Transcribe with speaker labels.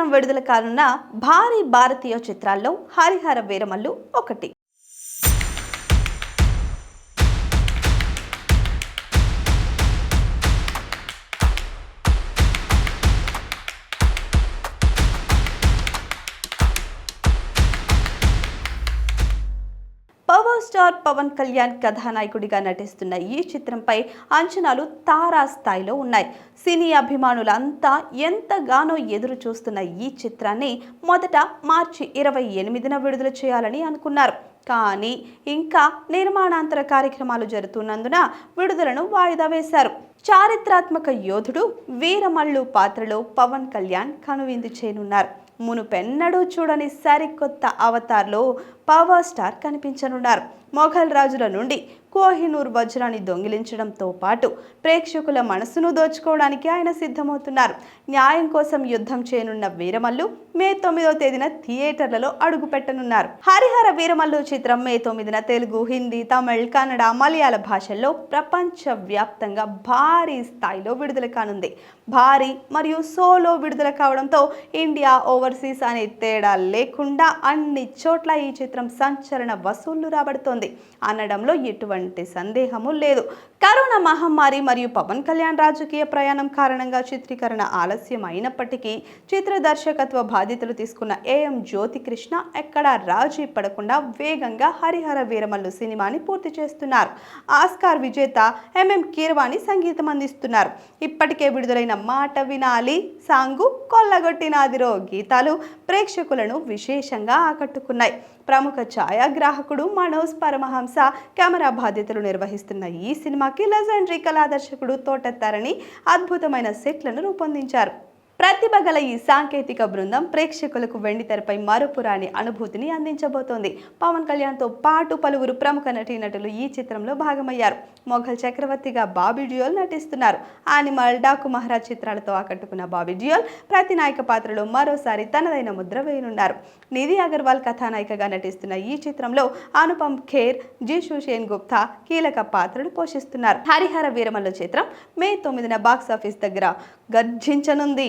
Speaker 1: చిత్రం విడుదల కానున్న భారీ భారతీయ చిత్రాల్లో హరిహర వీరమల్లు ఒకటి. పవర్ స్టార్ పవన్ కళ్యాణ్ కథానాయకుడిగా నటిస్తున్న ఈ చిత్రంపై అంచనాలు తారా స్థాయిలో ఉన్నాయి. సినీ అభిమానులంతా ఎంతగానో ఎదురు చూస్తున్న ఈ చిత్రాన్ని మొదట మార్చి ఇరవై ఎనిమిదిన విడుదల చేయాలని అనుకున్నారు. కానీ ఇంకా నిర్మాణాంతర కార్యక్రమాలు జరుగుతున్నందున విడుదలను వాయిదా వేశారు. చారిత్రాత్మక యోధుడు వీరమల్లు పాత్రలో పవన్ కళ్యాణ్ కనువిందు చేయనున్నారు. మునుపెన్నడూ చూడని సరికొత్త అవతార్లో పవర్ స్టార్ కనిపించనున్నారు. మొఘల్ రాజుల నుండి కోహినూర్ వజ్రాన్ని దొంగిలించడంతో పాటు ప్రేక్షకుల మనసును దోచుకోవడానికి ఆయన సిద్ధమవుతున్నారు. న్యాయం కోసం యుద్ధం చేయనున్న వీరమల్లు మే తొమ్మిదో తేదీన థియేటర్లలో అడుగుపెట్టనున్నారు. హరిహర వీరమల్లు చిత్రం మే తొమ్మిదిన తెలుగు హిందీ తమిళ్ కన్నడ మలయాళ భాషల్లో ప్రపంచవ్యాప్తంగా భారీ స్థాయిలో విడుదల కానుంది. భారీ మరియు సోలో విడుదల కావడంతో ఇండియా ఓవర్సీస్ అనే తేడా లేకుండా అన్ని చోట్ల ఈ చిత్రం సంచలన వసూళ్ళు రాబడుతోంది. అనడంలో ఎటువంటి సందేహము లేదు. కరోనా మహమ్మారి మరియు పవన్ కళ్యాణ్ రాజకీయ ప్రయాణం కారణంగా చిత్రీకరణ ఆలస్యం అయినప్పటికీ చిత్ర దర్శకత్వ బాధ్యతలు తీసుకున్న ఏఎం జ్యోతికృష్ణ ఎక్కడా రాజీ పడకుండా వేగంగా హరిహర వీరమల్లు సినిమాని పూర్తి చేస్తున్నారు. ఆస్కార్ విజేత ఎంఎం కీరవాణి సంగీతం అందిస్తున్నారు. ఇప్పటికే విడుదలైన మాట వినాలి సాంగు కొల్లగొట్టినాదిరో గీతాలు ప్రేక్షకులను విశేషంగా ఆకట్టుకున్నాయి. ప్రముఖ ఛాయాగ్రాహకుడు మనోజ్ పరమహంస కెమెరా బాధ్యతలు నిర్వహిస్తున్న ఈ సినిమాకి లెజెండరీ కళా దర్శకుడు తరణి అద్భుతమైన సెట్లను రూపొందించారు. ప్రతిభ గల ఈ సాంకేతిక బృందం ప్రేక్షకులకు వెండి తెరపై మరుపురాని అనుభూతిని అందించబోతోంది. పవన్ కళ్యాణ్తో పాటు పలువురు ప్రముఖ నటీనటులు ఈ చిత్రంలో భాగమయ్యారు. మొఘల్ చక్రవర్తిగా బాబీ డ్యూయల్ నటిస్తున్నారు. ఆనిమల్ డాకు మహారాజ్ చిత్రాలతో ఆకట్టుకున్న బాబీ డ్యూయల్ ప్రతి నాయక పాత్రలో మరోసారి తనదైన ముద్ర వేయనున్నారు. నిధి అగర్వాల్ కథానాయికగా నటిస్తున్న ఈ చిత్రంలో అనుపమ్ ఖేర్ జి సుషేన్ గుప్తా కీలక పాత్రలు పోషిస్తున్నారు. హరిహర వీరమల్లు చిత్రం మే తొమ్మిదిన బాక్సాఫీస్ దగ్గర గర్జించనుంది.